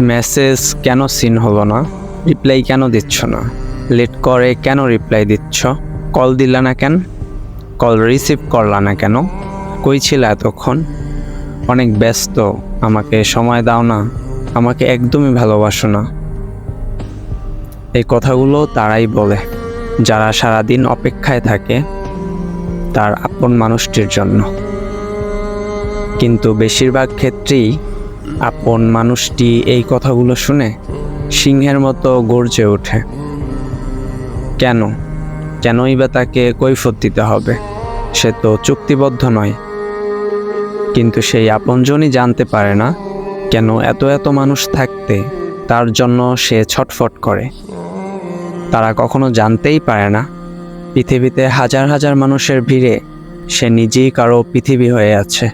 Message কেন scene হলো না? রিপ্লাই কেন দিচ্ছ না? লেট করে কেন রিপ্লাই দিচ্ছ? কল দিলা না কেন? কল রিসিভ করলা না কেন? কই ছিল এতক্ষণ? অনেক ব্যস্ত, আমাকে সময় দাও না। আমাকে একদমই ভালোবাসো না। এই কথাগুলো তারাই বলে। যারা সারাদিন অপেক্ষায় থাকে, তার আপন মানুষটির জন্য। কিন্তু বেশিরভাগ ক্ষেত্রেই আপন মানুষটি এই কথাগুলো শুনে সিংহের মতো গর্জে ওঠে। কেন? কেনই বা তাকে কৈফত দিতে হবে? সে তো চুক্তিবদ্ধ নয়। কিন্তু সেই আপনজনই জানতে পারে না কেন এত এত মানুষ থাকতে তার জন্য সে ছটফট করে। তারা কখনো জানতেই পারে না পৃথিবীতে হাজার হাজার মানুষের ভিড়ে সে নিজেই কারও পৃথিবী হয়ে আছে।